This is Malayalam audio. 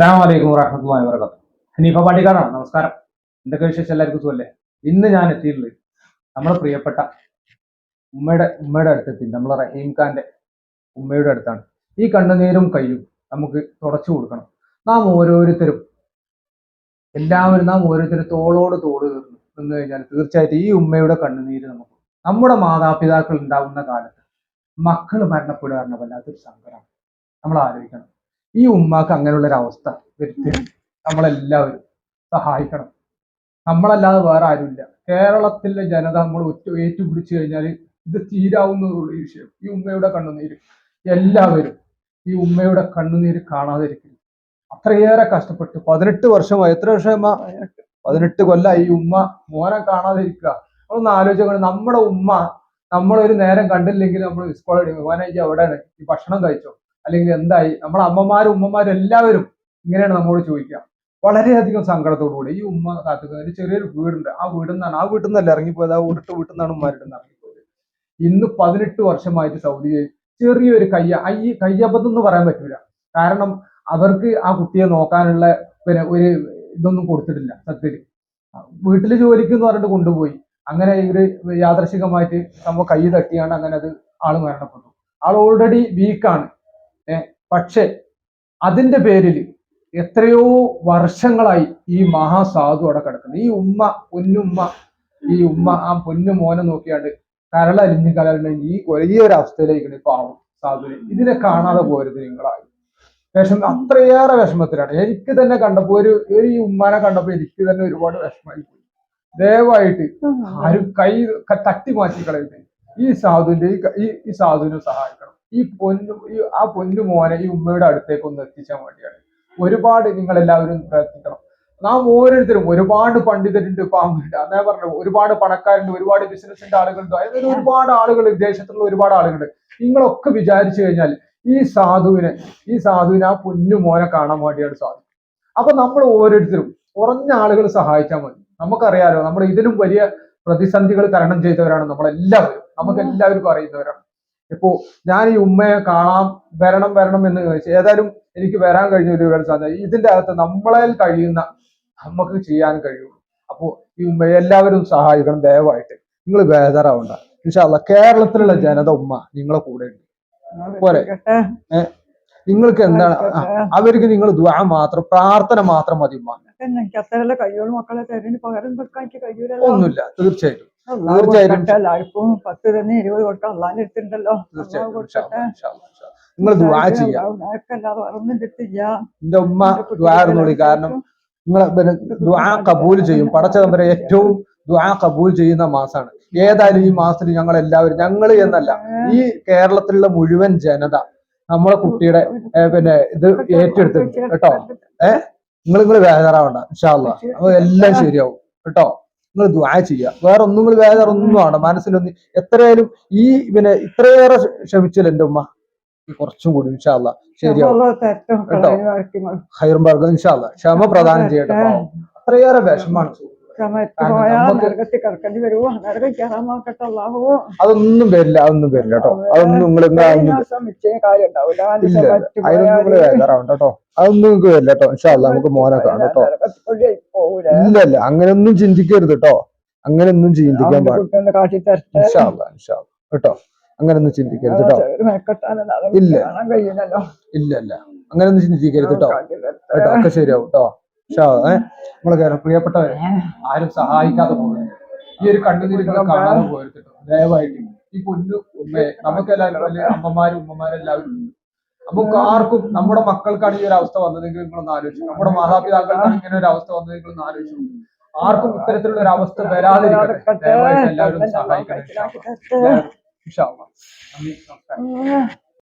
അസ്സാം വലൈക്കും വറഹമത്തുള്ളാഹി വബറകാത്ത് ഹനീഫ പാട്ടിക്കാടാണ് നമസ്കാരം. എന്തൊക്കെ വിശേഷം? എല്ലാവർക്കും സുഖല്ലേ ഇന്ന് ഞാൻ എത്തിയിട്ടുള്ളത് നമ്മുടെ പ്രിയപ്പെട്ട ഉമ്മയുടെ ഉമ്മയുടെ അടുത്തെത്തി. നമ്മളെ റഹീം ഖാന്റെ ഉമ്മയുടെ അടുത്താണ്. ഈ കണ്ണുനീരും കയ്യും നമുക്ക് തുടച്ചു കൊടുക്കണം. നാം ഓരോരുത്തരും എല്ലാവരും നാം ഓരോരുത്തരും തോളോട് തോട് നിന്ന് കഴിഞ്ഞാൽ തീർച്ചയായിട്ടും ഈ ഉമ്മയുടെ കണ്ണുനീര് നമുക്ക് നമ്മുടെ മാതാപിതാക്കൾ ഉണ്ടാവുന്ന കാലത്ത് മക്കൾ മരണപ്പെടുക എന്ന വല്ലാത്തൊരു സങ്കടമാണ്. നമ്മൾ ആലോചിക്കണം. ഈ ഉമ്മാക്ക് അങ്ങനെയുള്ള ഒരു അവസ്ഥ വരുത്തി നമ്മളെല്ലാവരും സഹായിക്കണം. നമ്മളല്ലാതെ വേറെ ആരുമില്ല. കേരളത്തിലെ ജനത നമ്മൾ ഒറ്റ ഏറ്റുപിടിച്ചു കഴിഞ്ഞാൽ ഇത് തീരാവുന്നതുള്ള ഈ വിഷയം. ഈ ഉമ്മയുടെ കണ്ണുനീര്. എല്ലാവരും ഈ ഉമ്മയുടെ കണ്ണുനീര് കാണാതിരിക്കുന്നു അത്രയേറെ കഷ്ടപ്പെട്ടു പതിനെട്ട് വർഷമായി. എത്ര വർഷമാ പതിനെട്ട് കൊല്ലമായി ഈ ഉമ്മ മോനെ കാണാതിരിക്കുക. ഒന്ന് ആലോചിക്കണം നമ്മുടെ ഉമ്മ നമ്മളൊരു നേരം കണ്ടില്ലെങ്കിൽ നമ്മൾ സ്കൂൾ അടിക്കും മോനെ ഈ എവിടെയാണ്? ഈ ഭക്ഷണം കഴിച്ചോ? അല്ലെങ്കിൽ എന്തായി? നമ്മളെ അമ്മമാരും ഉമ്മമാരും എല്ലാവരും ഇങ്ങനെയാണ് നമ്മോട് ചോദിക്കുക. വളരെയധികം സങ്കടത്തോടുകൂടി ഈ ഉമ്മ കാത്തുക ഒരു ചെറിയൊരു വീടുണ്ട്. ആ വീട്ടിൽ നിന്നാണ് ആ വീട്ടിൽ നിന്നല്ല ഇറങ്ങിപ്പോയത്. ആ വീട്ടിൽ വീട്ടിൽ നിന്നാണ് ഉമ്മാരുടെ ഇറങ്ങിപ്പോയത്. ഇന്ന് പതിനെട്ട് വർഷമായിട്ട് സൗദിയിൽ ചെറിയൊരു കയ്യ. ഈ കയ്യബദ്ധം എന്ന് പറയാൻ പറ്റില്ല കാരണം അവർക്ക് ആ കുട്ടിയെ നോക്കാനുള്ള പിന്നെ ഒരു ഇതൊന്നും കൊടുത്തിട്ടില്ല സത്യത്തിൽ. വീട്ടിൽ ജോലിക്ക് എന്ന് പറഞ്ഞിട്ട് കൊണ്ടുപോയി. അങ്ങനെ ഇവർ യാദർശികമായിട്ട് നമ്മൾ കൈ തട്ടിയാണ് അങ്ങനെ അത് ആൾ മരണപ്പെട്ടു. ആൾ ഓൾറെഡി വീക്കാണ് പക്ഷെ അതിന്റെ പേരിൽ എത്രയോ വർഷങ്ങളായി ഈ മഹാസാധു അവിടെ കിടക്കുന്നത് ഈ ഉമ്മ പൊന്നുമ്മ ഈ ഉമ്മ ആ പൊന്നു മോനെ നോക്കിയാണ്ട് കരളലിഞ്ഞ് കലറിഞ്ഞ് ഈ ഈ ഒരു അവസ്ഥയിലേക്കാണ് ഇപ്പൊ ആവും സാധുവിനെ. ഇതിനെ കാണാതെ പോരുത് നിങ്ങളായി വിഷമം അത്രയേറെ വിഷമത്തിലാണ്. എനിക്ക് തന്നെ കണ്ടപ്പോ ഒരു ഒരു ഈ ഉമ്മാനെ കണ്ടപ്പോ എനിക്ക് തന്നെ ഒരുപാട് വിഷമമായി പോയി. ദയവായിട്ട് ആരും കൈ തട്ടി മാറ്റി കളയുന്നത് ഈ സാധുവിന്റെ ഈ ഈ സാധുവിനെ സഹായിക്കണം. ഈ പൊന്നു ഈ ആ പൊന്നു മോനെ ഈ ഉമ്മയുടെ അടുത്തേക്ക് ഒന്ന് എത്തിച്ചാൽ വേണ്ടിയാണ്. ഒരുപാട് നിങ്ങൾ എല്ലാവരും പ്രയത്നിക്കണം. നാം ഓരോരുത്തരും ഒരുപാട് പണ്ഡിതരുണ്ട് പാമ്പുണ്ട്. അന്നേ പറഞ്ഞു ഒരുപാട് പണക്കാരുണ്ട് ഒരുപാട് ബിസിനസിന്റെ ആളുകളുണ്ട്. അതായത് ഒരുപാട് ആളുകൾ ദേശത്തുള്ള ഒരുപാട് ആളുകൾ നിങ്ങളൊക്കെ വിചാരിച്ചു കഴിഞ്ഞാൽ ഈ സാധുവിനെ ഈ സാധുവിനെ ആ പൊന്നു മോനെ കാണാൻ വേണ്ടിയാണ് സാധു അപ്പൊ നമ്മൾ ഓരോരുത്തരും കുറഞ്ഞ ആളുകൾ സഹായിച്ചാൽ മതി. നമുക്കറിയാലോ നമ്മൾ ഇതിലും വലിയ പ്രതിസന്ധികൾ തരണം ചെയ്തവരാണ് നമ്മളെല്ലാവരും. നമുക്ക് എല്ലാവർക്കും അറിയുന്നവരാണ്. ഇപ്പോ ഞാൻ ഈ ഉമ്മയെ കാണാം വരണം വരണം എന്ന് ചോദിച്ചു ഏതായാലും എനിക്ക് വരാൻ കഴിഞ്ഞ ഒരു സാധനം ഇതിന്റെ അകത്ത് നമ്മളെ കഴിയുന്ന നമുക്ക് ചെയ്യാൻ കഴിയുള്ളൂ. അപ്പോ ഈ ഉമ്മയെ എല്ലാവരും സഹായിക്കണം ദയവായിട്ട്. നിങ്ങൾ ബേജാറാവണ്ട. ഇൻഷാല്ല കേരളത്തിലുള്ള ജനത ഉമ്മ നിങ്ങളെ കൂടെ ഉണ്ട്. പോരെ? നിങ്ങൾക്ക് എന്താണ്? അവർക്ക് നിങ്ങൾ ദ്വാ മാത്രം പ്രാർത്ഥന മാത്രം മതി ഉമ്മ. ഒന്നുമില്ല തീർച്ചയായും അള്ളാഹ് തീർച്ചയായും. കൊടുക്കട്ടെ. എല്ലാവർക്കും പത്ത് തന്നെ ഇരുപത് കൊടുക്കാം. അള്ളാഹിന്റെ അടുത്തുണ്ടല്ലോ. നിങ്ങൾ ദ്വാ ചെയ്യാം. എന്റെ ഉമ്മ ദ്വാ ഇരുന്നോളി കാരണം നിങ്ങൾ ദ്വാ കബൂൽ ചെയ്യും. പടച്ചതമ്പരെ ഏറ്റവും ദ്വാ കബൂൽ ചെയ്യുന്ന മാസമാണ് ഏതായാലും ഈ മാസത്തിൽ ഞങ്ങൾ എല്ലാവരും ഞങ്ങൾ എന്നല്ല ഈ കേരളത്തിലുള്ള മുഴുവൻ ജനത നമ്മളെ കുട്ടിയുടെ പിന്നെ ഇത് ഏറ്റെടുത്തിട്ടുണ്ട്. കേട്ടോ. നിങ്ങൾ നിങ്ങൾ വേദനാവണ്ട ഇൻഷാല്ല അപ്പൊ എല്ലാം ശരിയാവും. കേട്ടോ? നിങ്ങൾ ദ്വാ ചെയ്യുക. വേറെ ഒന്നും നിങ്ങൾ വേറെ ഒന്നും വേണ്ട. മനസ്സിലൊന്നും എത്രയായാലും ഈ പിന്നെ ഇത്രയേറെ ക്ഷമിച്ചല്ല എന്റെ ഉമ്മ. കുറച്ചും കൂടി ഇൻഷാല്ല ശരിയാവും. കേട്ടോ. ഇൻഷാല്ല ക്ഷമ പ്രദാനം ചെയ്യട്ടെ. അത്രയേറെ വിഷമാണ് അതൊന്നും വരില്ല അതൊന്നും വരില്ല കേട്ടോ. അതൊന്നും നിങ്ങൾ. അതിനൊന്നും നിങ്ങൾ കേട്ടോ. അതൊന്നും നിങ്ങൾക്ക് വരില്ല കേട്ടോ. ഇൻഷാല്ല നമുക്ക് മോനെ കാണാം കേട്ടോ. ഇല്ലല്ല ഇല്ല ഇല്ല അങ്ങനെയൊന്നും ചിന്തിക്കരുത് കേട്ടോ. അങ്ങനെയൊന്നും ചിന്തിക്കാൻ പാടില്ല. കാട്ടി അങ്ങനെയൊന്നും ചിന്തിക്കരുത് കേട്ടോ. ഇല്ല. ഇല്ല ഇല്ല. അങ്ങനെയൊന്നും ചിന്തിക്കരുത് കാട്ടി. കേട്ടോ ഒക്കെ ശരിയാവും കേട്ടോ. ഷാ ഏ നമ്മളെ പ്രിയപ്പെട്ടവരെ ആരും സഹായിക്കാതെ പോകുന്നത് ഈ ഒരു കണ്ണുനീരുകളെ കാണാതെ പോയിട്ട് ദയവായിട്ട് ഈ പൊന്നു ഉമ്മയെ നമുക്കെല്ലാവരും വലിയ അമ്മമാരും ഉമ്മമാരും എല്ലാവരും ഉണ്ട്. നമുക്ക് ആർക്കും നമ്മുടെ മക്കൾക്കാണ് ഈ ഒരു അവസ്ഥ വന്നതെങ്കിൽ നിങ്ങളൊന്ന് ആലോചിച്ചു നമ്മുടെ മാതാപിതാക്കൾക്കാണ് ഇങ്ങനെ ഒരു അവസ്ഥ വന്നതെങ്കിൽ നിങ്ങളൊന്ന് ആലോചിച്ചു ആർക്കും ഇത്തരത്തിലുള്ള ഒരു അവസ്ഥ വരാതിരിക്കട്ടെ. ദയവായിട്ട് എല്ലാവരും സഹായിക്കണം. അല്ലാ. നന്ദി.